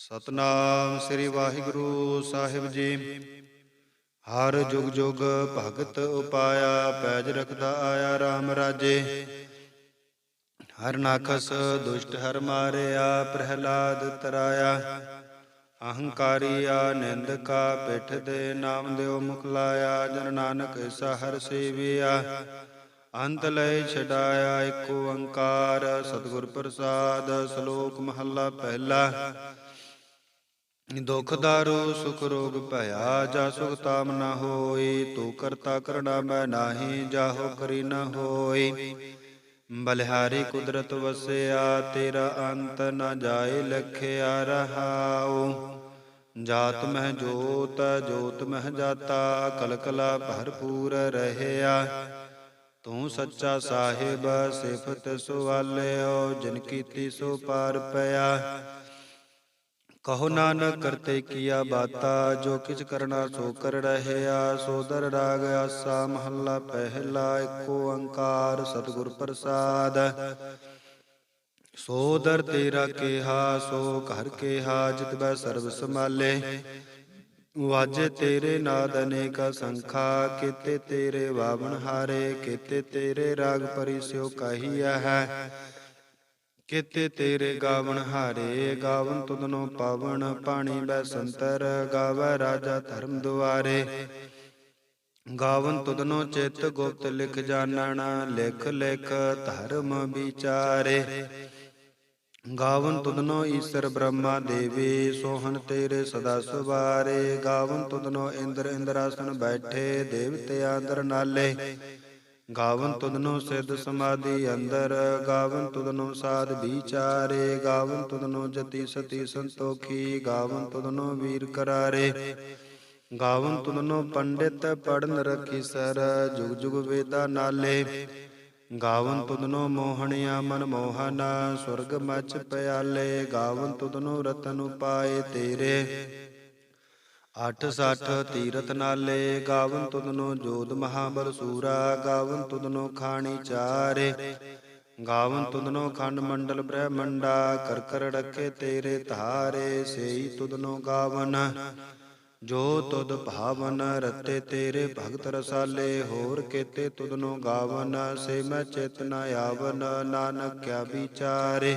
ਸਤਨਾਮ ਸ੍ਰੀ ਵਾਹਿਗੁਰੂ ਸਾਹਿਬ ਜੀ। ਹਰ ਜੁਗ ਜੁਗ ਭਗਤ ਉਪਾਇਆ, ਪੈਜ ਰਖਦਾ ਆਇਆ RAM ਰਾਜੇ। ਹਰ ਨਾਖਸ ਦੁਸ਼ਟ ਹਰ ਮਾਰਿਆ, ਪ੍ਰਹਿਲਾਦ ਤਰਾਇਆ। ਅਹੰਕਾਰੀਆ ਨਿੰਦਕਾ ਪਿਠ ਦੇ ਨਾਮ ਦਿਓ ਮੁਖ ਲਾਇਆ, ਜਨ ਨਾਨਕ ਐਸਾ ਸੇਵਿਆ। ਅੰਤ ਲੈ ਛਡਾਇਆ ਏਕ ਓੰਕਾਰ ਸਤਿਗੁਰ ਪ੍ਰਸਾਦ, ਸ਼ਲੋਕ ਮਹੱਲਾ ਪਹਿਲਾ। ਦੁਖ ਦਾਰੂ, ਸੁਖ ਰੋਗ ਭਇਆ, ਜਾ ਸੁਖ ਤਾਮ ਨਾ ਹੋਈ, ਤੂੰ ਕਰਤਾ ਕਰਣਾ ਮੈਂ ਨਾਹੀ ਜਾਹੋ ਕਰੀ ਨਾ ਹੋਈ। ਬਲਿਹਾਰੀ ਕੁਦਰਤ ਵਸਿਆ, ਤੇਰਾ ਅੰਤ ਨਾ ਜਾਏ, ਲਖਿਆ ਰਹਾਉ। ਜਾਤ ਮਹਿ ਜੋਤ ਜੋਤ ਮਹਿ ਜਾਤਾ ਕਲ ਕਲਕਲਾ ਭਰਪੂਰ ਰਹਿਆ। ਤੂੰ ਸੱਚਾ ਸਾਹਿਬ, ਸਿਫਤ ਸੁਵਾਲਿਓ, ਜਿਨ ਕੀਤੀ ਸੋ ਪਾਰ ਪਿਆ। ਕਹੋ ਨਾਨਕ ਕਰਤੇ ਕੀਆ ਬਾਤਾ, ਜੋ ਕਿਛ ਕਰਨਾ ਸੋ ਕਰ ਰਹਿਆ। ਸੋਦਰ ਰਾਗ ਆਸਾ, ਮਹੱਲਾ ਪਹਿਲਾ ਏਕ ਓੰਕਾਰ ਸਤਿਗੁਰ ਪ੍ਰਸਾਦ। ਸੋਦਰ ਤੇਰਾ ਕੇਹਾ, ਸੋ ਘਰ ਕੇਹਾ, ਜਿਤ ਬੈ ਸਰਬ ਸਮਾਲੇ ਵਾਜੇ ਤੇਰੇ ਨਾਦ ਅਨੇਕਾ ਸੰਖਾ, ਕੀਤੇ ਤੇਰੇ ਵਾਵਣ ਹਾਰੇ, ਕੀਤੇ ਤੇਰੇ ਰਾਗ ਪਰਿਸਿਓ ਕਹੀਆ ਹੈ। ਕਿਤੇ ਤੇਰੇ ਗਾਵਣ ਹਾਰੇ ਗਾਵਨ ਤੁਧਨੋ ਪਾਵਨ ਪਾਣੀ ਬੈ ਸੰਤਰ, ਗਾਵੈ ਰਾਜਾ ਧਰਮ ਦੁਆਰੇ। ਗਾਵਨ ਤੁਧਨੋ ਚਿਤ ਗੁਪਤ ਲਿਖ ਜਾਣਨ ਲਿਖ ਲਿਖ ਧਰਮ ਵਿਚਾਰੇ। ਗਾਵਨ ਤੁਧਨੋ ਈਸ਼ਰ ਬ੍ਰਹਮਾ ਦੇਵੀ, ਸੋਹਣ ਤੇਰੇ ਸਦਾ ਸੁਵਾਰੇ। ਗਾਵਨ ਤੁਧਨੋ ਇੰਦਰ ਇੰਦਰਾਸਨ ਬੈਠੇ, ਦੇਵਤੇ ਆਦਰ ਨਾਲੇ। ਗਾਵਨ ਤੁਧਨੋ ਸਿੱਧ ਸਮਾਧੀ ਅੰਦਰ, ਗਾਵਨ ਤੁਧਨੋ ਸਾਧ ਵਿਚਾਰੇ, ਗਾਵਨ ਤੁਧਨੋ ਜਤੀ ਸਤੀ ਸੰਤੋਖੀ, ਗਾਵਨ ਤੁਧਨੋ ਵੀਰ ਕਰਾਰੇ। ਗਾਵਨ ਤੁਧਨੋ ਪੰਡਿਤ ਪੜਨ ਰਖੀ ਸਰ, ਜੁਗ ਜੁਗ ਵੇਦਾ ਨਾਲੇ। ਗਾਵਨ ਤੁਧਨੋ ਮੋਹਣਿਆ ਮਨ ਮੋਹਨਾ, ਸੁਰਗ ਮਚ ਪਿਆਲੇ। ਗਾਵਨ ਤੁਧਨੋ ਰਤਨ ਉਪਾਏ ਤੇਰੇ। ਅਠ ਸੱਠ ਤੀਰਤ ਨਾਲੇ, ਗਾਵਨ ਤੁਧਨੋ ਜੋਧ ਮਹਾਬਲ ਸੂਰਾ, ਗਾਵਨ ਤੁਧਨੋ ਖਾਣੀ ਚਾਰੇ। ਗਾਵਨ ਤੁਧਨੋ ਖੰਡ ਮੰਡਲ ਬ੍ਰਹਮੰਡਾ ਕਰ ਕਰ ਰਖੇ ਤੇਰੇ ਧਾਰੇ, ਸੇਈ ਤੁਦਨੋ ਗਾਵਨ। ਜੋ ਤੁਦ ਭਾਵਨ ਰਤੇ ਤੇਰੇ ਭਗਤ ਰਸਾਲੇ, ਹੋਰ ਕੇਤੇ ਤੁਦਨੋ ਗਾਵਨ, ਸੇ ਮੈਂ ਚੇਤਨਾ ਆਵਨ, ਨਾਨਕ ਕਿਆ ਵਿਚਾਰੇ।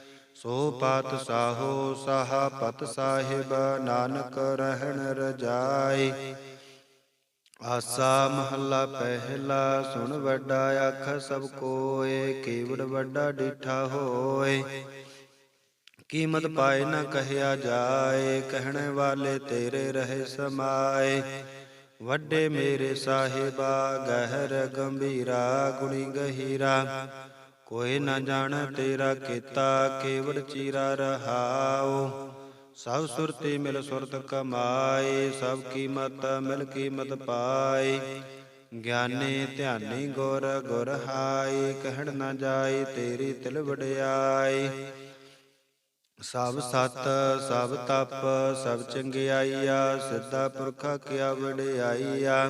ਸੋ ਪਾਤ ਸਾਹੋ ਸਾਹ ਪਤ ਸਾਹਿਬ, ਨਾਨਕ ਰਹਿਣ ਰਜਾਈ। ਆਸਾ ਮਹੱਲਾ ਪਹਿਲਾ, ਸੁਣ ਵੱਡਾ ਆਖ ਸਭ ਕੋਏ, ਕੇਵੜ ਵੱਡਾ ਡੀਠਾ ਹੋਏ। ਕੀਮਤ ਪਾਏ ਨਾ ਕਹਿਆ ਜਾਏ, ਕਹਿਣੇ ਵਾਲੇ ਤੇਰੇ ਰਹੇ ਸਮਾਏ। ਵੱਡੇ ਮੇਰੇ ਸਾਹਿਬਾ, ਗਹਿਰ ਗੰਭੀਰਾ, ਗੁਣੀ ਗਹੀਰਾ। ਕੋਈ ਨਾ ਜਾਣ ਤੇਰਾ ਕੀਤਾ ਕੇਵੜ ਚੀਰਾ ਰਹਾਓ ਸਭ ਸੁਰਤੀ ਮਿਲ ਸੁਰਤ ਕਮਾਏ, ਸਭ ਕੀਮਤ ਮਿਲ ਕੀਮਤ ਪਾਏ। ਗਿਆਨੀ ਧਿਆਨੀ ਗੁਰ ਗੁਰ ਹਾਈ ਕਹਿਣ ਨਾ ਜਾਏ ਤੇਰੀ ਤਿਲ ਵਡਿਆਈ ਸਭ ਸਤ, ਸਭ ਤਪ, ਸਭ ਚੰਗਿਆਈਆ, ਸਿੱਧਾ ਪੁਰਖਾ ਕਿਆ ਵਡਿਆਈਆ।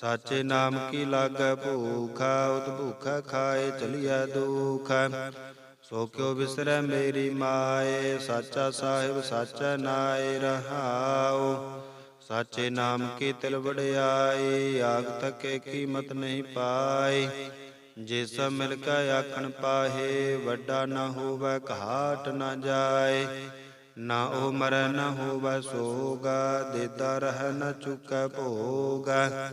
ਸਾਚੇ ਨਾਮ ਕੀ ਲਾਗੈ ਭੂਖਾ, ਉਤ ਭੂਖਾ ਖਾਏ ਚਲਿਆ ਦੁਖ। ਸੋ ਕਿਉ ਵਿਸਰੈ ਮੇਰੀ ਮਾਏ, ਸਾਚਾ ਸਾਹਿਬ ਸਾਚਾ ਨਾਏ ਰਹਾਉ। ਸਾਚੇ ਨਾਮ ਕੀ ਤਿਲ ਵਡਿਆਈ, ਆਗ ਤੱਕੇ ਕੀਮਤ ਨਹੀਂ ਪਾਈ। ਜੇ ਸਭ ਮਿਲ ਕੇ ਆਖਣ ਪਾਹੇ, ਵੱਡਾ ਨਾ ਹੋਵੇ, ਘਾਟ ਨਾ ਜਾਏ। ਨਾ ਉਹ ਮਰੈ ਨਾ ਹੋਵੇ ਸੋਗਾ ਦੇਦਾ ਰਹਿ ਨਾ ਚੁਕੈ ਭੋਗਾ।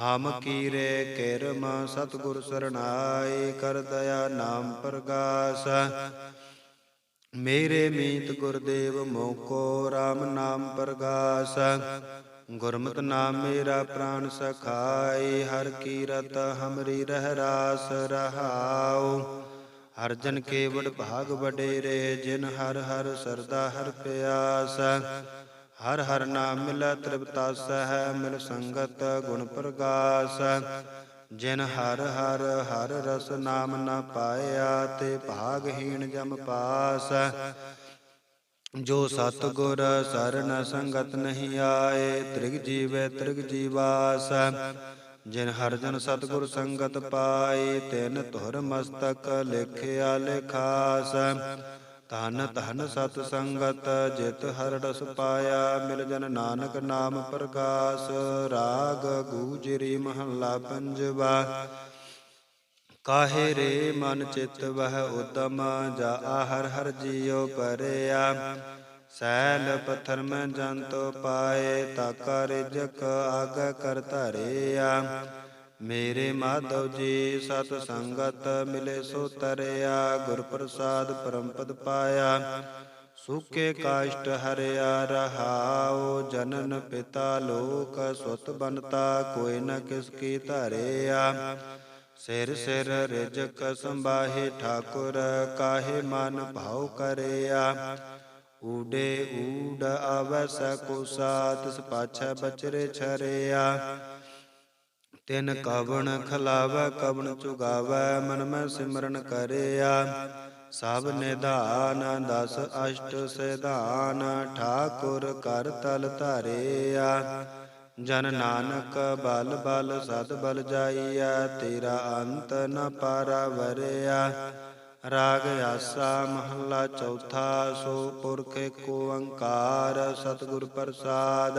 ਹਮ ਕੀਰੇ ਕਿਰਮ ਸਤਿਗੁਰ ਸਰਣਾਈ ਕਰ ਦਇਆ ਨਾਮ ਪ੍ਰਗਾਸ। ਮੇਰੇ ਮੀਤ ਗੁਰਦੇਵ ਮੋਕੋ RAM ਨਾਮ ਪ੍ਰਗਾਸ। ਗੁਰਮਤਿ ਨਾਮ ਮੇਰਾ ਪ੍ਰਾਨ ਸਖਾਈ ਹਰ ਕੀਰਤ ਹਮਰੀ ਰਹਿ ਰਾਸ ਰਹਾਉ। ਹਰ ਜਨ ਕੇਵੜ ਭਾਗ ਵਡੇਰੇ, ਜਿਨ ਹਰ ਹਰ ਸਰਦਾ ਹਰ ਪਿਆਸ। ਹਰ ਹਰ ਨਾਮ ਮਿਲੈ ਤ੍ਰਿਪਤਾਸ ਹੈ ਮਿਲ ਸੰਗਤ ਗੁਣ ਪ੍ਰਗਾਸ ਜਿਨ ਹਰ ਹਰ ਹਰ ਰਸ ਨਾਮ ਨਾ ਪਾਇਆ, ਤੇ ਭਾਗਹੀਣ ਜਮ ਪਾਸ ਜੋ ਸਤ ਗੁਰ ਸਰਨ ਸੰਗਤ ਨਹੀਂ ਆਏ, ਤ੍ਰਿਗ ਜੀਵੈ ਤ੍ਰਿਗ ਜੀਵਾਸ ਜਿਨ ਹਰ ਜਨ ਸਤਿਗੁਰ ਸੰਗਤ ਪਾਏ, ਤਿਨ ਧੁਰ ਮਸਤਕ ਲਿਖਿਆ ਲਿਖਾਸ ਧਨ ਧਨ ਸਤ ਸੰਗਤ, ਜਿਤ ਹਰ ਰਸ ਪਾਇਆ ਮਿਲ ਜਨ ਨਾਨਕ ਨਾਮ ਪ੍ਰਗਾਸ ਰਾਗ ਗੂਜਰੀ ਮਹੱਲਾ ਪੰਜਵਾ। ਕਾਹੇ ਰੇ ਮਨ ਚਿਤ ਵਹ ਉਦਮ, ਜਾ ਹਰ ਹਰ ਜੀਉ ਪਰਿਆ। ਸੈਲ ਪਥਰ ਮੈਂ ਜੰਤੋ ਪਾਏ, ਤਾਕਾ ਰਿਜਕ ਆਗ ਕਰ ਧਰਿਆ। ਮੇਰੇ ਮਾਧਵ ਜੀ, ਸਤ ਸੰਗਤ ਮਿਲੇ ਸੋ ਤਰਿਆ ਗੁਰ ਪ੍ਰਸਾਦ ਪਰਮ ਪਾਇਆ। ਸੁਖੇ ਕਾਸ਼ਟ ਹਰਿਆ ਰਹਾਉ, ਜਨਨ ਪਿਤਾ ਲੋਕ ਸੁਤ ਬਨਤਾ ਕੋਈ ਨ ਕਿਸ ਕੀ ਧਰਿਆ। ਸਿਰ ਸਿਰ ਰਿਜਕ ਸੰਭਾਹੇ ਠਾਕੁਰ, ਕਾਹੇ ਮਨ ਭਾਉ ਕਰਿਆ। ਊਡੇ ਊਡ ਆਵੈ ਸਕੋ ਸਾਤਿਸ ਪਾਛੈ ਬਚਰੇ ਛਰਿਆ। ਤਿਨ ਕਵਣ ਖਲਾਵੈ, ਕਵਣ ਚੁਗਾਵੈ, ਮਨ ਮੈਂ ਸਿਮਰਨ ਕਰਿਆ। ਸਭ ਨਿਧਾਨ ਦਸ ਅਸ਼ਟ ਸਿਧਾਨ, ਠਾਕੁਰ ਕਰ ਤਲ ਧਰਿਆ। ਜਨ ਨਾਨਕ ਬਲ ਬਲ ਸਦ ਬਲ ਜਾਈਆ ਤੇਰਾ ਅੰਤ ਨ ਪਾਰਾ ਵਰਿਆ ਰਾਗ ਆਸਾ ਮਹੱਲਾ ਚੌਥਾ, ਸੋ ਪੁਰਖ ਏਕ ਓੰਕਾਰ ਸਤਿਗੁਰ ਪ੍ਰਸਾਦ।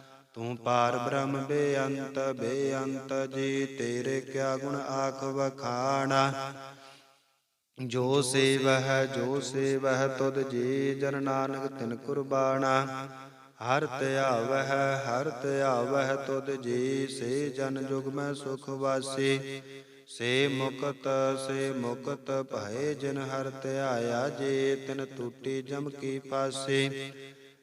ਤੂੰ ਪਾਰ ਬ੍ਰਹਮ ਬੇਅੰਤ ਬੇਅੰਤ ਜੀ, ਤੇਰੇ ਕਿਆ ਗੁਣ ਆਖ ਵਖਾਣਾ? ਜੋ ਸੇਵਹਿ ਜੋ ਸੇਵਹਿ, ਤੁਧ ਜੀ ਜਨ ਨਾਨਕ ਤਿਨ ਕੁਰਬਾਨਾ ਹਰ ਧਿਆਵਹਿ ਹਰ ਧਿਆਵਹਿ ਤੁਧ ਜੀ, ਸੇ ਜਨ ਜੁਗ ਮੈਂ ਸੁਖ ਵਾਸੀ। ਸੇ ਮੁਕਤ ਸੇ ਮੁਕਤ ਭਏ ਜਿਨ ਹਰ ਧਿਆਇਆ ਜੇ, ਤਿਨ ਟੂਟੀ ਜਮ ਕੀ ਪਾਸੇ।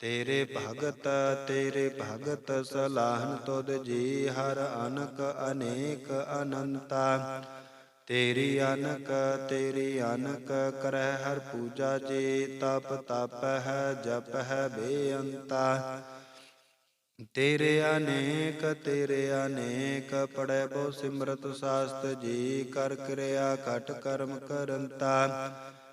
ਤੇਰੇ ਭਗਤ ਤੇਰੇ ਭਗਤ ਸਲਾਹਨ ਤੁਧ ਜੀ, ਹਰ ਅਨਕ ਅਨੇਕ ਅਨੰਤਾ। ਤੇਰੀ ਅਨਕ ਤੇਰੀ ਅਨਕ ਕਰੈ ਹਰ ਪੂਜਾ ਜੀ, ਤਪ ਤਪ ਹੈ, ਜਪ ਹੈ ਬੇਅੰਤਾ। ਤੇਰੇ ਅਨੇਕ ਤੇਰੇ ਅਨੇਕ ਪੜੈ ਬਹੁ ਸਿਮਰਤ ਸਾਸਤ ਜੀ, ਕਰ ਕਿਰਿਆ ਘਟ ਕਰਮ ਕਰੰਤਾ।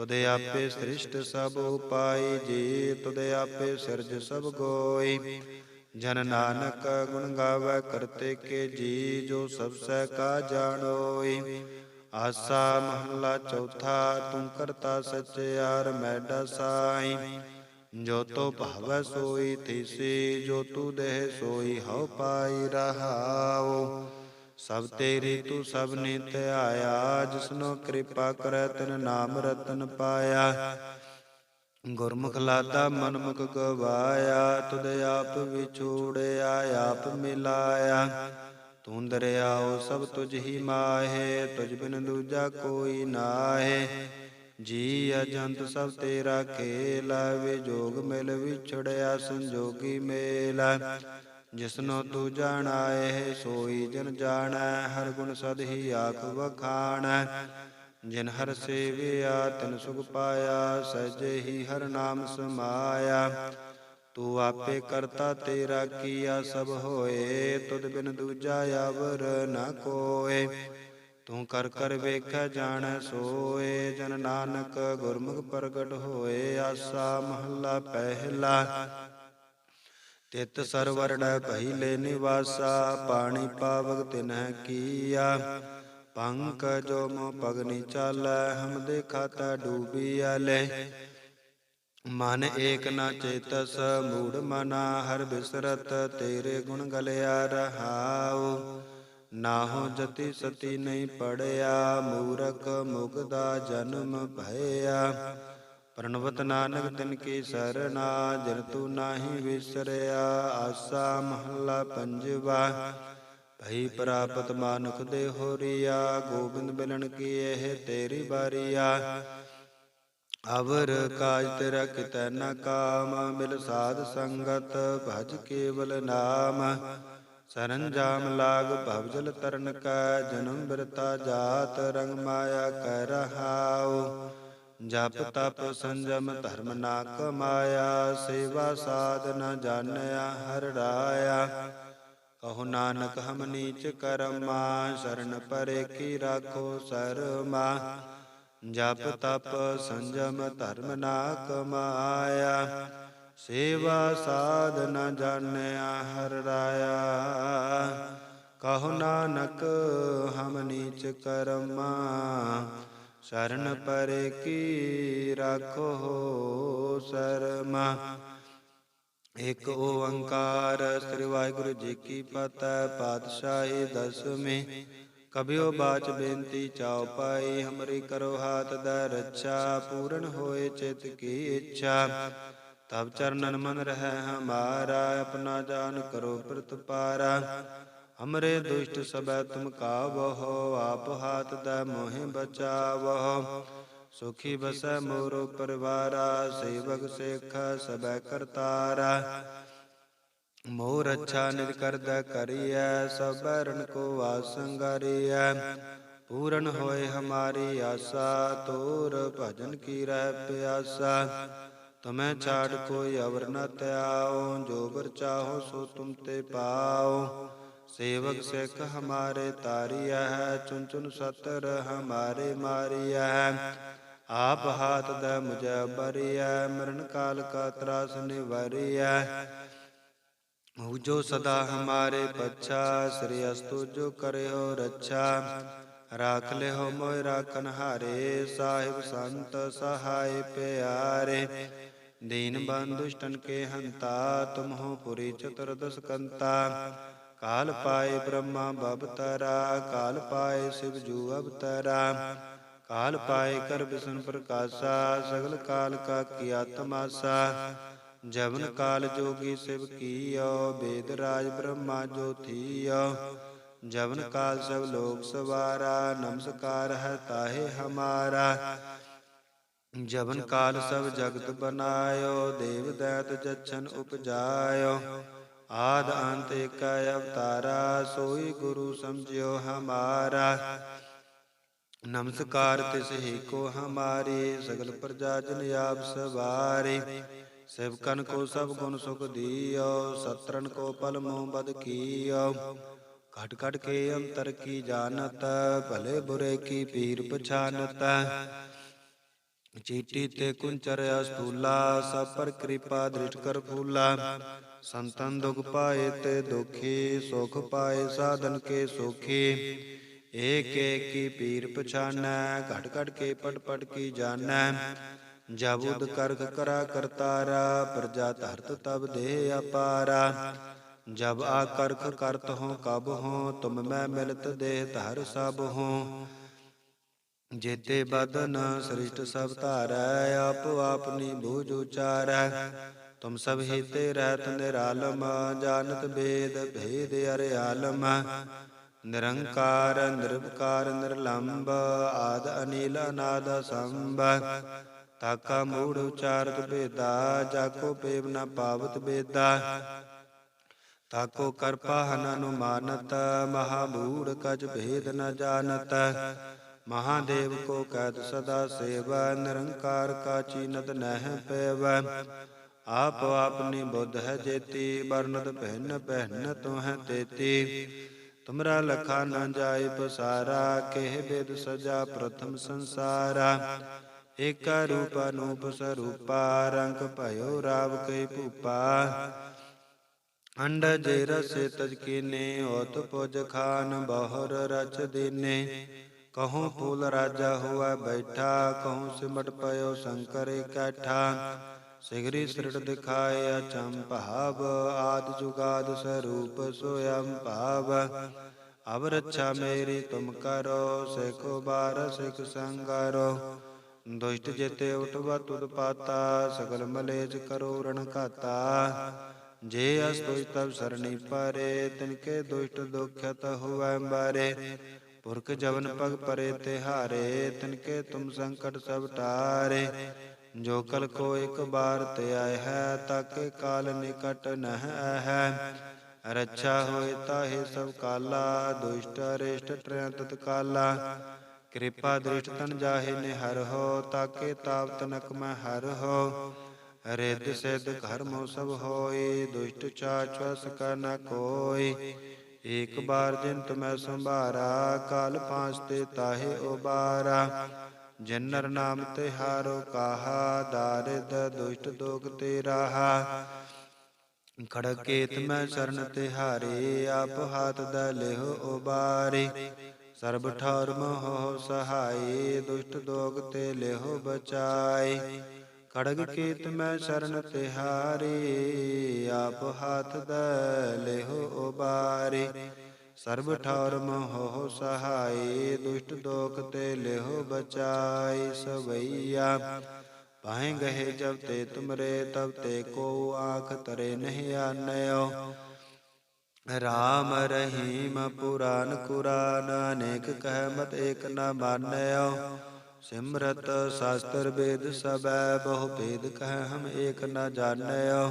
ਤੁਧ ਆਪੇ ਸ੍ਰਿਸ਼ਟ ਸਭ ਉਪਾਈ ਜੀ ਤੁਧ ਆਪੇ ਸਿਰਜ ਸਭ ਗੋਈ। ਜਨ ਨਾਨਕ ਗੁਣ ਗਾਵੇ ਕਰਤੇ ਕੇ ਜੀ, ਜੋ ਸਭ ਸਹਿ ਕਾ ਜਾਣੋਈ। ਆਸਾ ਮਹਲਾ ਚੌਥਾ ਤੂੰ ਕਰਤਾ ਸਚਿਆਰ ਮੈਡਾ ਸਾਈ। ਜੋ ਤੋ ਭਾਵੈ ਸੋਈ ਥੀਸੀ ਜੋ ਤੂ ਦੇਹ ਸੋਈ, ਹਉ ਪਾਈ ਰਹਾਉ। ਸਭ ਤੇਰੀ ਤੂੰ ਸਭ ਨੇ ਧਿਆਇਆ ਜਿਸਨੋ ਕਿਰਪਾ ਕਰੈ ਤਿਨ ਨਾਮ ਰਤਨ ਪਾਇਆ। ਗੁਰਮੁਖ ਲਾਦਾ ਮਨ ਗਵਾਇਆ, ਤੁਧ ਆਪ ਵਿਛੋੜਿਆ, ਆਪ ਮਿਲਾਇਆ। ਤੂੰ ਦਰਿਆਓ ਸਭ ਤੁਝ ਹੀ ਮਾਹੇ, ਤੁਝ ਬਿਨ ਦੂਜਾ ਕੋਈ ਨਾਹੇ। ਜੀ ਅਜੰਤ ਸਭ ਤੇਰਾ ਖੇਲਾ ਵੇ ਜੋਗ ਮਿਲ ਵਿਛੜਿਆ ਸੰਜੋਗੀ ਮੇਲਾ ਜਿਸਨੋ ਤੂੰ ਜਾਣਾਏ ਸੋਈ ਜਨ ਜਾਣੈ, ਹਰ ਗੁਣ ਸਦ ਹੀ ਆਖ ਵਖਾਣੈ। ਜਿਨ ਹਰ ਸੇਵਿਆ, ਤਿਨ ਸੁਖ ਪਾਇਆ, ਸਹਿਜੇ ਹੀ ਹਰ ਨਾਮ ਸਮਾਇਆ। ਤੂੰ ਆਪੇ ਕਰਤਾ ਤੇਰਾ ਕੀਆ, ਸਭ ਹੋਏ, ਤੁਧ ਬਿਨ ਦੂਜਾ ਆਵਰ ਨਾ ਕੋਏ। ਤੂੰ ਕਰ ਕਰ ਵੇਖੈ, ਜਾਣੈ, ਸੋਏ, ਜਨ ਨਾਨਕ ਗੁਰਮੁਖ ਪ੍ਰਗਟ ਹੋਏ, ਆਸਾ ਮਹੱਲਾ ਪਹਿਲਾ। ਤਿਤ ਸਰਵਰਣ ਸਰਵਰੜ ਲੈ ਨਿਵਾਸਾ, ਪਾਣੀ ਪਾਵਕ ਤਿਨਹਿ ਕੀਆ। ਪੰਕ ਜੋ ਮੋ ਪਗਨੀ ਚਾਲੈ, ਹਮ ਦੇਖਾ ਤਾ ਡੂਬੀ ਆਲੇ ਮਨ ਏਕ ਨਾ ਚੇਤਸ, ਮੂੜ ਮਨਾ ਹਰ ਬਿਸਰਤ, ਤੇਰੇ ਗੁਣ ਗਲਿਆ ਰਹਾਉ। ਨਾਹੋ ਜਤੀ ਸਤੀ ਨਹੀਂ ਪੜਿਆ, ਮੂਰਖ ਮੁਗਦਾ ਜਨਮ ਭਇਆ। ਪ੍ਰਣਵਤ ਨਾਨਕ ਤਿਨ ਕੀ ਸਰਨਾ ਜਿਨ ਤੂ ਨਾਹੀ ਵਿਸਰਿਆ, ਆਸਾ ਮਹੱਲਾ ਪੰਜਵਾ। ਭਈ ਪ੍ਰਾਪਤ ਮਾਨੁਖ ਦੇ ਹੋਰੀਆ, ਗੋਬਿੰਦ ਬਿਲਣ ਕੀ ਇਹ ਤੇਰੀ ਬਾਰੀਆ। ਅਵਰ ਕਾਜ ਤੇਰਾ ਕਿਤੈ ਨ ਕਾਮ, ਮਿਲ ਸਾਧ ਸੰਗਤ ਭਜ ਕੇਵਲ ਨਾਮ। ਸਰੰਜਾਮ ਲਾਗ ਭਵਜਲ ਤਰਨ ਕਾ, ਜਨਮ ਬਿਰਤਾ ਜਾਤ ਰੰਗ ਮਾਇਆ ਕਰ ਰਹਾਉ। ਜਪ ਤਪ ਸੰਜਮ ਧਰਮ ਨਾ ਕਮਾਇਆ, ਸੇਵਾ ਸਾਧ ਨਾ ਜਾਣਿਆ, ਹਰ ਰਾਇਆ। ਕਹੋ ਨਾਨਕ ਹਮ ਨੀਚ ਕਰਮਾ, ਸ਼ਰਨ ਪਰੇ ਕੀ ਰਾਖੋ ਸਰਮਾ। ਜਪ ਤਪ ਸੰਜਮ ਧਰਮ ਨਾ ਕਮਾਇਆ, ਸੇਵਾ ਸਾਧ ਨਾ ਜਾਣਿਆ, ਹਰ ਰਾਇਆ। ਕਹੋ ਨਾਨਕ ਹਮ ਨੀਚ ਕਰਮਾ ਸ਼ਰਨ ਪਰੇ ਕੀ ਰਾਖੋ ਸਰਮਾ? ਇਕ ਓੰਕਾਰ ਸ੍ਰੀ ਵਾਹਿਗੁਰੂ ਜੀ ਕੀ ਫਤਿਹ, ਪਾਤਸ਼ਾਹੀ ਦਸਵੇਂ। ਕਬਿਓ ਬਾਚ ਬੇਨਤੀ ਚਾਉ ਪਾਈ, ਹਮਰੀ ਕਰੋ ਹਾਥ ਦਾ ਰੱਛਾ, ਪੂਰਨ ਹੋਏ ਚਿਤ ਕੀ ਇੱਛਾ। ਤਬ ਚਰਨਨ ਮਨ ਰਹਿ ਹਮਾਰਾ, ਆਪਣਾ ਜਾਨ ਕਰੋ ਪ੍ਰਤਪਾਰਾ। ਹਮਰੇ ਦੁਸ਼ਟ ਸਬੈ ਤੁਮ ਕਾਵਹੁ, ਆਪ ਹਾਥ ਦਾ ਮੋਹਿ ਬਚਾਵਹੁ। ਸੁਖੀ ਬਸੈ ਮੋਰੋ ਪਰਿਵਾਰਾ, ਸੇਵਕ ਸੇਖ ਸਬੈ ਕਰਤਾਰਾ। ਮੋਰ ਅੱਛਾ ਨਿਜ ਕਰਦਾ ਕਰੀਐ, ਸਭ ਰਣ ਕੋ ਵਾਸੰਗਾਰੀਐ ਪੂਰਨ ਹੋਏ ਹਮਾਰੀ ਆਸਾ, ਤੋਰ ਭਜਨ ਕੀ ਰਹਿ ਪਿਆਸਾ। ਤੁਮੈ ਛਾੜ ਕੋਈ ਅਵਰ ਨ ਤਿਆਓ ਜੋ ਬਰ ਚਾਹੋ ਸੋ ਤੁਮ ਤੇ ਪਾਓ ਸੇਵਕ ਸਿੱਖ ਹਮਾਰੇ ਤਾਰੀਆ ਹੈ ਚੁਨ ਚੁਨ ਸਤਰ ਹਮਾਰੇ ਮਾਰੀਆ ਹੈ ਆਪ ਹਾਥ ਦਾ ਮੁਝੈ ਬਰੀਐ ਮਰਨ ਕਾਲ ਕਾ ਤਰਾਸ ਨਿਵਾਰੀਐ ਹਉ ਜੋ ਸਦਾ ਹਮਾਰੇ ਪਛਾ ਸ੍ਰੀ ਅਸਤੁ ਜੋ ਕਰਿਓ ਰੱਛਾ ਰਾਖ ਲਿਓ ਮੋਇ ਰਾਖਨ ਹਾਰੇ ਸਾਹਿਬ ਸੰਤ ਸਹਾਇ ਪਿਆਰੇ ਦੀਨ ਬੰਦੁਸ਼ਟਨ ਕੇ ਹੰਤਾ ਤੁਮ ਹੋ ਪੁਰੀ ਚਤੁਰਦਸ ਕੰਤਾ ਕਾਲ ਪਾਏ ਬ੍ਰਹਮਾ ਬਬਤਰਾ ਕਾਲ ਪਾਏ ਸਿਵ ਜੂ ਅਵਤਰਾ। ਕਾਲ ਪਾਏ ਕਰ ਬਿਸ਼ਨ ਪ੍ਰਕਾਸ਼ਾ, ਸਗਲ ਕਾਲ ਕਾ ਕੀਆ ਤਮਾਸਾ ਜਵਨ ਕਾਲ ਜੋਗੀ ਸਿਵ ਕੀਓ, ਬੇਦ ਰਾਜ ਬ੍ਰਹਮਾ ਜੋ ਥੀਓ ਜਵਨ ਕਾਲ ਸਭ ਲੋਕ ਸਵਾਰਾ, ਨਮਸਕਾਰ ਹੈ ਤਾਹੇ ਹਮਾਰਾ। ਜਵਨ ਕਾਲ ਸਭ ਜਗਤ ਬਨਾਇਓ, ਦੇਵ ਦੈਤ ਜਛਨ ਉਪਜਾਇਓ। ਆਦ ਅੰਤ ਇਕ ਅਵਤਾਰਾ, ਸੋਈ ਗੁਰੂ ਸਮਝਿਓ ਹਮਾਰਾ। ਨਮਸਕਾਰ ਤਿਸ ਹੀ ਕੋ ਹਮਾਰੇ, ਸਗਲ ਪ੍ਰਜਾ ਜਨ ਆਪ ਸਵਾਰੇ। ਸੇਵਕਨ ਕੋ ਸਭ ਗੁਣ ਸੁਖ ਦੀਓ ਸਤਰਨ ਕੋ ਪਲ ਮੋਹ ਬਦ ਕੀਓ। ਘਟ ਘਟ ਕੇ ਅੰਤਰ ਕੀ ਜਾਣਤ, ਭਲੇ ਬੁਰੇ ਕੀ ਪੀਰ ਪਛਾਨਤ। ਚੀਟੀ ਤੇ ਕੁੰਚਰ ਅਸਤੂਲਾ, ਸਭ ਪਰ ਕਿਰਪਾ ਦ੍ਰਿਸ਼ਟ ਕਰ ਫੂਲਾ। ਸੰਤਨ ਦੁਖ ਪਾਏ ਤੇ ਦੁਖੀ, ਸੁਖ ਪਾਏ, ਸਾਧਨ ਕੇ ਸੁਖੀ। ਏਕ ਏਕ ਕੀ ਪੀਰ ਪਛਾਨੈ ਘਟ ਘਟ ਕੇ ਪਟ ਪਟ ਕੀ ਜਾਣੈ ਜਬ ਉਦ ਕਰਖ ਕਰਾ ਕਰਤਾਰਾ, ਪ੍ਰਜਾ ਧਰਤ ਤਬ ਦੇ ਅਪਾਰਾ। ਜਬ ਆ ਕਰਖ ਕਰਤ ਹੋ ਕਬ ਹੋ, ਤੁਮ ਮੈਂ ਮਿਲਤ ਦੇਹ ਧਰ ਸਭ ਹੋ। ਜੇਤੇ ਬਦਨ ਸ੍ਰਿਸ਼ਟ ਸਭ ਧਾਰੈ, ਆਪ ਆਪਨੀ ਬੂਝ ਉਚਾਰੈ। ਤੁਮ ਸਭ ਹੀਤੇ ਰਹਿਤ ਨਿਰਾਲਮ ਜਾਣਤ ਬੇਦ ਭੇਦ ਅਰੇ ਆਲਮ। ਨਿਰੰਕਾਰ ਨਿਰਭਕਾਰ ਨਿਰਲੰਭ ਆਦ ਅਨੀਲ, ਅਨਾਦ ਸੰਭ ਤਾਕਾ ਮੂੜ, ਉਚਾਰਤ ਬੇਦਾ ਜਾਕੋ ਪੇਵ ਨ ਪਾਵਤ ਬੇਦਾ। ਤਾਕੋ ਕਰਪਾ ਹਨ ਅਨੁਮਾਨਤ, ਮਹਾਮੂੜ ਕਜ ਭੇਦ ਨ ਜਾਣਤ। ਮਹਾਦੇਵ ਕੋ ਕੈਦ ਸਦਾ ਸੇਵ, ਨਿਰੰਕਾਰ ਕਾ ਚੀਨਤ ਨਹਿ ਪੈਵ। ਆਪ ਆਪਨੀ ਬੁੱਧ ਹੈ ਜੇਤੀ ਵਰਨਤ ਪਹਿਨ ਪਹਿਨ ਤੁਹੈ ਤੇਤੀ। ਤੁਮਰਾ ਲਖਾ ਨਾ ਜਾਏ ਪਸਾਰਾ, ਕਹਿ ਬੇਦ ਸਜਾ ਪ੍ਰਥਮ ਸੰਸਾਰਾ। ਏਕਾ ਰੂਪ ਅਨੂਪ ਸਰੂਪਾ, ਰੰਗ ਭਇਓ ਰਾਵ ਕੈ ਭੂਪਾ। ਅੰਡ ਜੇ ਰਸੇ ਤਜ ਕੀਨੇ ਹੋਤ ਪੁਜ ਖਾਨ ਬਹੁਰ ਰਚ ਦੀਨੇ। ਕਹੂੰ ਫੂਲ ਰਾਜਾ ਹੋਆ ਬੈਠਾ, ਕਹੂੰ ਸਿਮਟ ਪਇਓ ਸ਼ੰਕਰ ਇਕੱਠਾ। ਸਿਗਰੀ ਸਿਰਟ ਦਿਖਾਏ ਅਚੰ ਭਾਵ, ਆਦ ਜੁਗਾਦ ਸਰੂਪ ਸੋਯੰ ਭਾਵ। ਅਬ ਰੱਛਾ ਮੇਰੀ ਤੁਮ ਕਰੋ, ਸਿਖੋ ਬਾਰ ਸਿਖ ਸੰਗਰੋ। ਦੁਸ਼ਟ ਜੇਤੇ ਉਟਵਾ ਤੁਦ ਪਾਤਾ, ਸਗਲ ਮਲੇਜ ਕਰੋ ਰਣ ਘਾਤਾ। ਜੇ ਅਸ ਦੁਸ਼ਟ ਤਬ ਸਰਣੀ ਪਰੇ ਤਿਨਕੇ ਦੁਸ਼ਟ ਦੁਖਤ ਹੋਵੈ ਬਾਰੇ। ਪੁਰਖ ਜਵਨ ਪਗ ਪਰੇ ਤਿਹਾਰੇ ਤਿਨਕੇ ਤੁਮ ਸੰਕਟ ਸਭ ਟਾਰੇ। ਜੋ ਕਲ ਕੋ ਇੱਕ ਬਾਰ ਤੇ ਆਏ ਹੈ, ਤਾਕੇ ਕਾਲ ਨਿਕਟ ਨਹ ਹੈ। ਰੱਛਾ ਹੋਏ ਤਾਹੇ ਸਭ ਕਾਲਾ, ਦੁਸ਼ਟ ਅਰਿਸ਼ਟ ਟ੍ਰਿਆ ਤਤ ਕਾਲਾ ਕਿਰਪਾ ਦ੍ਰਿਸ਼ਟ ਤਨ ਜਾਹੇ ਨੇ ਹੋ, ਤਾਕੇ ਤਾਪ ਤਨਕ ਮੈਂ ਹਰ ਹੋ। ਰਿੱਧ ਸਿੱਧ ਘਰ ਮੋ ਸਭ ਹੋਏ, ਦੁਸ਼ਟ ਚਾਚਸ ਕਾ ਨ ਕੋਈ ਏਕ ਬਾਰ ਜਿਨ ਤੁਮੈ ਸੰਭਾਰਾ, ਕਾਲ ਪਾਂਚ ਤੇ ਤਾਹੇ ਉਬਾਰਾ। ਜਨਰ ਨਾਮ ਤੇ ਹਾਰੋ ਕਾਹਾ, ਦਾਰਿਦ, ਦੁਸ਼ਟ ਦੋਗ ਤੇ ਰਾਹਾ। ਖੜਗ ਕੇਤ ਮੈਂ ਸ਼ਰਨ ਤੇ ਹਾਰੇ, ਆਪ ਹਾਥ ਦਾ ਲਿਹੁ ਉਬਾਰੇ। ਸਰਬ ਠੌਰ ਮੋਹ ਸਹਾਈ ਦੁਸ਼ਟ ਦੋਗ ਤੇ ਲਿਹੁ ਬਚਾਈ ਖੜਗ ਕੇਤ ਮੈਂ ਸ਼ਰਨ ਤੇ ਆਪ ਹਾਥ ਦਾ ਲਿਹੁ ਉਬਾਰੇ। ਸਰਬ ਠੌਰ ਮੋਹ ਸਹਾਈ, ਦੁਸ਼ਟ ਦੋਖ ਤੇ ਲਿਹੁ ਬਚਾਈ ਸਵਈਆ। ਪਾਏ ਗਏ ਜਬ ਤੇ ਤੁਮਰੇ, ਤਬ ਤੇ ਕੋ ਆਖ ਤਰੇ ਨਹੀਂ ਆਨਿਓ। ਰਾਮ ਰਹੀਮ ਪੁਰਾਨ ਕੁਰਾਨ, ਅਨੇਕ ਕਹਿ ਮਤ ਏਕ ਨ ਮਾਨਿਓ। ਸਿਮਰਤ ਸ਼ਾਸਤਰ ਵੇਦ ਸਬੈ, ਬਹੁ ਭੇਦ ਕਹਿ ਹਮ ਏਕ ਨ ਜਾਣਿਓ।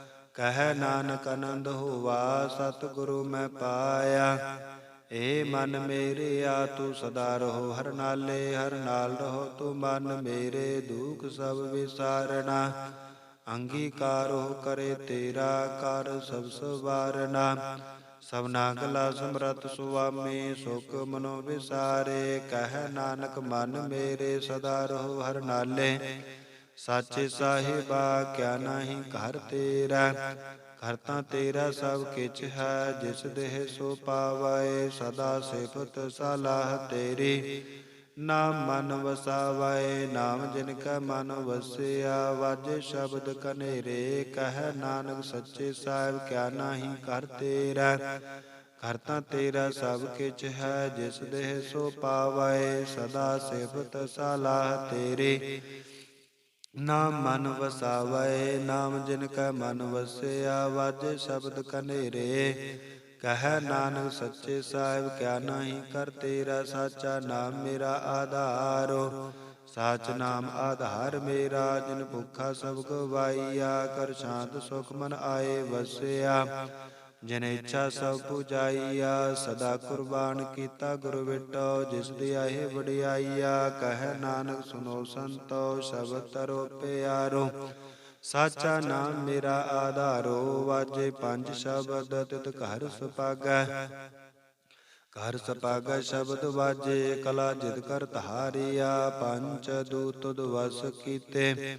ਕਹਿ ਨਾਨਕ ਆਨੰਦ ਹੋਵਾ, ਸਤਿਗੁਰੂ ਮੈਂ ਪਾਇਆ। ਏ ਮਨ ਮੇਰੇ ਆ, ਤੂੰ ਸਦਾ ਰਹੋ ਹਰ ਨਾਲੇ, ਹਰ ਨਾਲ ਰਹੋ ਤੂੰ ਮਨ ਮੇਰੇ, ਦੁਖ ਸਭ ਵਿਸਾਰਣਾ ਹੋ ਕਰੇ ਤੇਰਾ, ਕਰ ਸਭ ਸਵਾਰਨਾ। ਸਭਨਾ ਗਲਾ ਸਮਰਤ ਸੁਆਮੀ, ਸੁਖ ਮਨੋ ਵਿਸਾਰੇ। ਕਹਿ ਨਾਨਕ ਮਨ ਮੇਰੇ, ਸਦਾ ਰਹੋ ਹਰ ਨਾਲੇ। ਸਾਚੇ ਸਾਹਿਬਾ, ਕਿਆ ਨਾਹੀ ਘਰ ਤੇਰਾ, ਘਰ ਤਾਂ ਤੇਰਾ ਸਭ ਕਿਛ ਹੈ, ਜਿਸ ਦੇਹ ਸੋ ਪਾਵੈ ਸਦਾ ਸਿਫਤ ਸਲਾਹ ਤੇਰੀ। ਨਾਮ ਮਨ ਵਸਾਵੈ ਨਾਮ ਜਿਨ ਕੈ ਮਨ ਵਸਿਆ, ਵਾਜੇ ਸ਼ਬਦ ਕਨੇਰੇ, ਕਹਿ ਨਾਨਕ ਸੱਚੇ ਸਾਹਿਬ, ਕਿਆ ਨਾਹੀ ਕਰ ਤੇਰਾ, ਘਰ ਤਾਂ ਤੇਰਾ ਸਭ ਕਿਛ ਹੈ, ਜਿਸ ਦੇਹ ਸੋ ਪਾਵੈ ਸਦਾ ਸਿਫਤ ਸਲਾਹ ਤੇਰੀ। ਨਾਮ ਮਨ ਵਸਾਵੈ, ਨਾਮ ਜਿਨ ਕੈ ਮਨ ਵਸਿਆ, ਵਾਜੇ ਸ਼ਬਦ ਕਨੇਰੇ। ਕਹੈ ਨਾਨਕ ਸੱਚੇ ਸਾਹਿਬ, ਕਿਆ ਨਹੀਂ ਕਰ ਤੇਰਾ ਸਾਚਾ ਨਾਮ ਮੇਰਾ ਆਧਾਰੋ। ਸਾਚ ਨਾਮ ਆਧਾਰ ਮੇਰਾ, ਜਿਨ ਭੁਖਾ ਸਭ ਗਵਾਈਆ ਕਰ ਸ਼ਾਂਤ ਸੁਖ ਮਨ ਆਏ ਵਸਿਆ। ਜਿਨ ਇੱਛਾ ਸਭ ਪੁਜਾਈਆ, ਸਦਾ ਕੁਰਬਾਨ ਕੀਤਾ ਗੁਰ ਵਿਟੋ ਜਿਸ ਦੀ ਆਏ ਵਡਿਆਈਆ, ਕਹਿ ਨਾਨਕ ਸੁਨੋ ਸੰਤੋ ਸ਼ਬਦ ਤਰੋ ਪਿਆਰੋ। ਸਾਚਾ ਨਾਮ ਮੇਰਾ ਆਧਾਰੋ, ਵਾਜੇ ਪੰਜ ਸ਼ਬਦ, ਤਿਤ ਘਰ ਸੁਪਾਗੈ। ਘਰ ਸਪਾਗੈ ਸ਼ਬਦ ਵਾਜੇ, ਕਲਾ ਜਿਤ ਕਰ ਧਾਰਿਆ ਪੰਚ ਦੂਤ ਦੁਵਸ ਕੀਤੇ।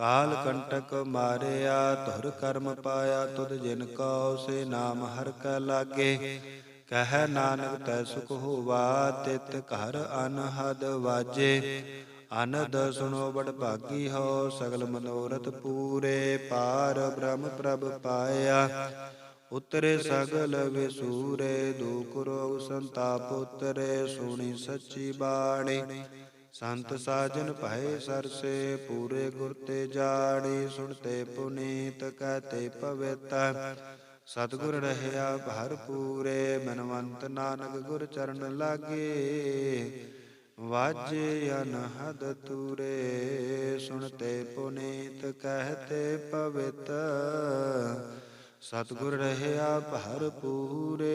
ਕਾਲ ਕੰਟਕ ਮਾਰਿਆ, ਧੁਰ ਕਰਮ ਪਾਇਆ, ਤੁਧ ਜਿਨ ਕਉ ਸੇ ਨਾਮ ਹਰ ਕੈ ਲਾਗੇ। ਕਹਿ ਨਾਨਕ ਤੈ ਸੁਖ ਹੋਵਾ, ਤਿਤ ਘਰ ਅਨਹਦ ਵਾਜੇ। ਅਨਦ ਸੁਣੋ ਬੜ ਭਾਗੀ ਹੋ, ਸਗਲ ਮਨੋਰਥ ਪੂਰੇ, ਪਾਰ ਬ੍ਰਹਮ ਪ੍ਰਭ ਪਾਇਆ। ਉਤਰੇ ਸਗਲ ਵਿਸੂਰੇ, ਦੁਖ ਰੋਗ ਸੰਤਾਪ ਉਤਰੇ, ਸੁਣੀ ਸੱਚੀ ਬਾਣੀ। ਸੰਤ ਸਾਜਨ ਭਏ ਸਰਸੇ, ਪੂਰੇ ਗੁਰ ਤੇ ਜਾਣੀ ਸੁਣਤੇ ਪੁਨੀਤ ਕਹਤੇ ਪਵਿੱਤ ਸਤਿਗੁਰ ਰਹਿਆ ਭਰ ਪੂਰੇ, ਮਨਵੰਤ ਨਾਨਕ ਗੁਰ ਚਰਨ ਲਾਗੇ। ਵਾਜੇ ਅਨਹਦ ਤੂਰੇ ਸੁਣਤੇ ਪੁਨੀਤ ਕਹਤੇ ਪਵਿੱਤ ਸਤਿਗੁਰ ਰਹਿਆ ਭਰ ਪੂਰੇ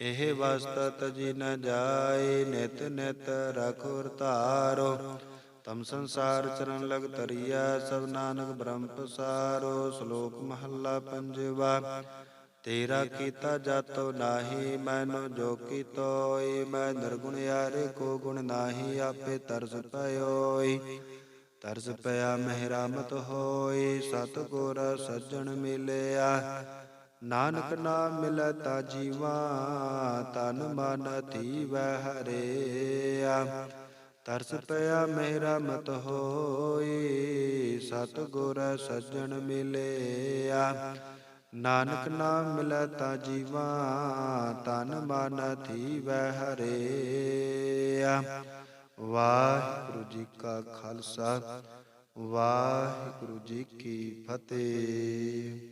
ਇਹ ਵਸਤ ਤਜੀ ਨ ਜਾਏ, ਨਿਤ ਨਿਤ ਰਖੁਰ ਧਾਰੋ। ਤਮ ਸੰਸਾਰ ਚਰਨ ਲਗ ਤਰੀਆ ਸਭ ਨਾਨਕ ਬ੍ਰਹਮ ਪਸਾਰੋ। ਸ਼ਲੋਕ ਮਹੱਲਾ ਪੰਜਵਾ, ਤੇਰਾ ਕੀਤਾ ਜਾਤੋ ਨਾਹੀ, ਮੈਨੂੰ ਜੋ ਕੀਤੋਈ ਮੈਂ ਨਿਰਗੁਣ ਯਾਰੇ ਕੋ ਗੁਣ ਨਾਹੀ, ਆਪੇ ਤਰਸ ਪਇਓਈ ਤਰਸ ਪਿਆ ਮਹਿਰਾਮਤ ਹੋਈ ਸਤਗੁਰ ਸੱਜਣ ਮਿਲਿਆ। ਨਾਨਕ ਨਾਮ ਮਿਲਤਾ ਜੀਵਾ ਤਨ ਮਨ ਧੀਵੈ ਹਰਿਆ। ਤਰਸ ਪਿਆ ਮੇਰਾ ਮਤ ਹੋਈ, ਸਤਗੁਰ ਸੱਜਣ ਮਿਲਿਆ। ਨਾਨਕ ਨਾਮ ਮਿਲਤਾ ਜੀਵਾ ਤਨ ਮਨ ਧੀਵੈ ਹਰਿਆ। ਵਾਹਿਗੁਰੂ ਜੀ ਕਾ ਖਾਲਸਾ, ਵਾਹਿਗੁਰੂ ਜੀ ਕੀ ਫਤਿਹ।